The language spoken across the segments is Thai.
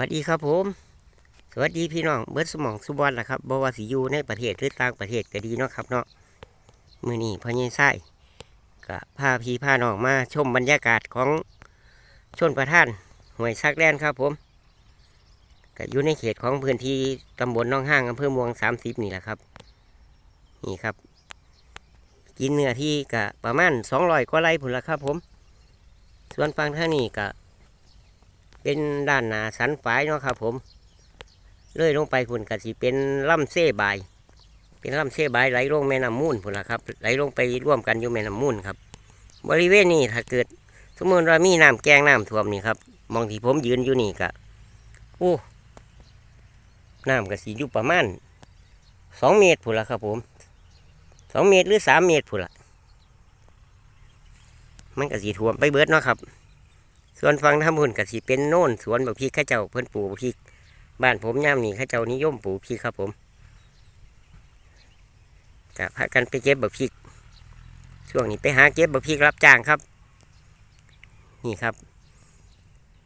วัสดีครับผม สวัสดีพี่น้องเบิร์ดสมองสุบอลล่ะครับบว่าสิยู่ในประเทศหรือต่างประเทศก็ดีเนาะครับเนาะมือนี้พ่อใหญ่ไส้ก็พาพี่พาน้องมาชมบรรยากาศของชนประทานห้วยซักแลนครับผมก็อยู่ในเขตของพื้นที่ตำบลน้องห้างอำเภอเมืองสามสิบนี่แหละครับ นี่ครับ กินเนื้อที่ก็ประมาณสองร้อยกว่าไร่ผุนละครับผม ส่วนฟังทางนี้ก็ เป็นด้านหนาสันฝายเนาะครับผมเลื่อยลงไปพุ่นก็สิเป็นล่ำเส้บาย เป็นล่ำเส้บายไหลลงแม่น้ำมูลพุ่นละครับไหลลงไปร่วมกันอยู่แม่น้ำมูลครับ บริเวณนี้ถ้าเกิด สมมติว่ามีน้ำแกงน้ำท่วมนี่ครับมองที่ผมยืนอยู่นี่ก็โอ้น้ำก็สิอยู่ประมาณสองเมตรพุ่นละครับผมสองเมตรหรือสามเมตรพุ่นละมันก็สีท่วมไปเบิดเนาะครับ ส่วนฟังทำหุ่นกับสิเป็นโน่นสวนบักพริกข้าเจ้าเพิ่นปลูกบักพริก บ้านผมย่ามนี่ข้าเจ้านิยมปลูกพริกครับผมกะพากันไปเก็บบักพริก ช่วงนี้ไปหาเก็บบักพริกรับจ้างครับ นี่ครับ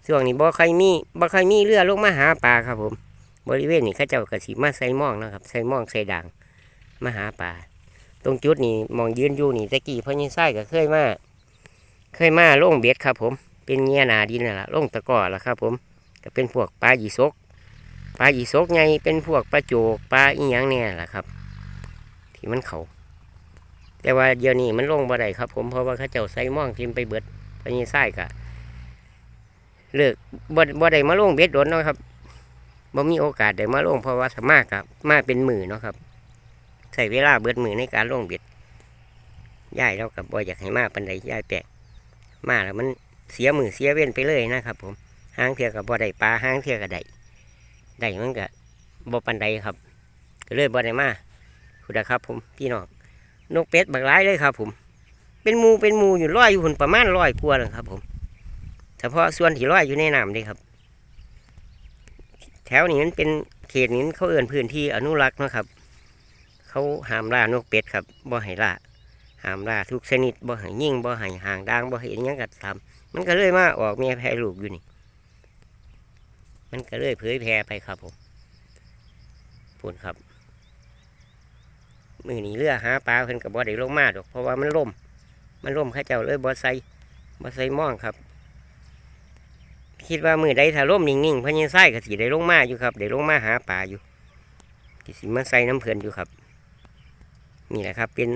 ช่วงนี้บ่ใครมีบ่ใครมีเรือลงมาหาปลาครับผม บริเวณนี้ข้าเจ้าก็สิมาใส่หมองนะครับใส่หมองใส่ด่างมาหาปลาตรงจุดนี้มองยืนอยู่นี่ตะกี้พ่อยี่ไส้ก็เคยมา เคยมาลงเบ็ดครับผม เป็นเงี้ยนาดินน่ะล่ะลงตะกอละครับ ผมก็เป็นพวกปลาหยีสกปลาหยีสกไงเป็นพวกปลาโจกปลาอีหยังเนี่ยล่ะครับ ที่มันเขาแต่ว่าเดี๋ยวนี้มันลงบ่ได้ครับ ผมเพราะว่าเขาเจ้าใส่หม่องทิมไปเบิดพญาไส้กะเลิกบ่บ่ได้มาลงเบ็ดโดนเนาะครับบ่มีโอกาสได้มาลงเพราะว่าสามารถกับมาเป็นมือเนาะครับใส่เวลาเบิดมือในการลงเบ็ดย่ายเรากับบ่อยากให้มาปันใดย่ายแปลกมาแล้วมัน เสียมือเสียเว้นไปเลยนะครับ ผมห้างเทียกับบ่ได้ปลาห้างเทียกับได้ได้มันก็บ่ปันใดครับ ก็เลยบ่ได้มาคุณนะครับ ผมพี่น้องนกเป็ดบักร้ายเลยครับ ผม เป็นมูเป็นมูอยู่ร้อยอยู่หุ่นประมาณร้อยกว่าเลยครับ ผมเฉพาะส่วนที่ร้อยอยู่ในน้ำนี่ครับ แถวนี้มันเป็นเขตนี้เขาเอื่นพื้นที่อนุรักษ์นะครับ เขาห้ามล่านกเป็ดครับบ่ให้ล่า หามล่าทุกชนิดบ่ให้ยิ่งบ่ให้ห่างด่างบ่ให้อิหยังกัดทำมันก็เลยมาออกเมียแพร่ลูกอยู่นี่ มันก็เลยเผยแพร่ไปครับผมพูนครับ มือนี้เรือหาปลาเพิ่นกับบ่ได้ลงมาดอก เพราะว่ามันล่ม มันล่มข้าเจ้าเลยบ่ใส่บ่ใส่ม่องครับ คิดว่ามือใดถ้าล่มนิ่งๆพะยังไส้ก็สิได้ลงมาอยู่ครับได้ลงมาหาปลาอยู่ที่สิมาใส่น้ำเพื่นอยู่ครับ นี่แหละครับเป็น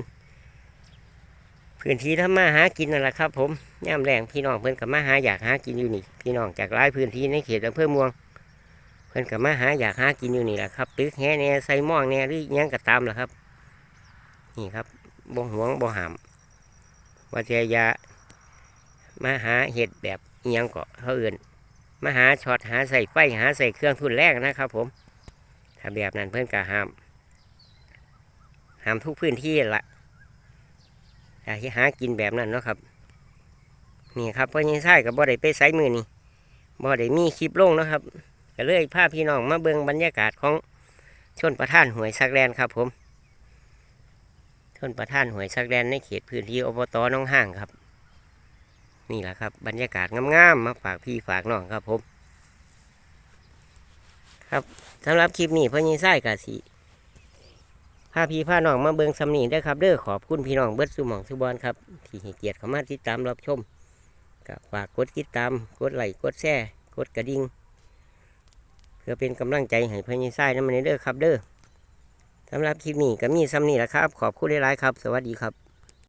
พื้นที่ทำมาหากินนั่นแหละครับ ผมย่มแรงพี่น้องเพิ่อนกับมาหาอยากหากินอยู่นี่ พี่น้องจากหลายพื้นที่ในเขตอำเภอเมือง เพิ่อนกับมาหาอยากหากินอยู่นี่แหละครับตึกแห่แน่ใส่หม่องแน่หรือยังก็ตามแหละครับ นี่ครับบ่หวงบ่หามว่าจยามาหาเห็ดแบบอิหยังก็เขาเอื่นมาหาช็อตหาใส่ไฟหาใส่เครื่องทุนแรกนะครับ ผมถ้าแบบนั้นเพิ่อนก็ห้ามห้ามทุกพื้นที่ละ อยากให้หากินแบบนั้นเนาะครับ นี่ครับพ่อยังใช่กับบ่ได้ไปไซมือนี่บ่ได้มีคลิปลงเนาะครับก็เลยพาพี่น้องมาเบิ่งบรรยากาศของชนประทานหวยสักแลนครับ ผมชนประทานหวยสักแลนในเขตพื้นที่อบตหน้องห้างครับ นี่แหละครับ บรรยากาศงามๆมาฝากพี่ฝากน้องครับผม ครับสำหรับคลิปนี้พ่อยังใช่กับสี พาพี่พาน้องมาเบิงสำนีได้ครับเด้อขอบคุณพี่น้องเบิดสุหมองสุบอนครับ ที่เกียรติเข้ามาติดตามรับชมกับฝากกดติดตาม กดไลค์กดแชร์กดกระดิ่งเพื่อเป็นกำลังใจให้พญายไส้นั่นมันเด้อครับเด้อสำหรับคลิปนี้ก็มีสำนีแล้วครับ ขอบคุณหลายๆครับ สวัสดีครับ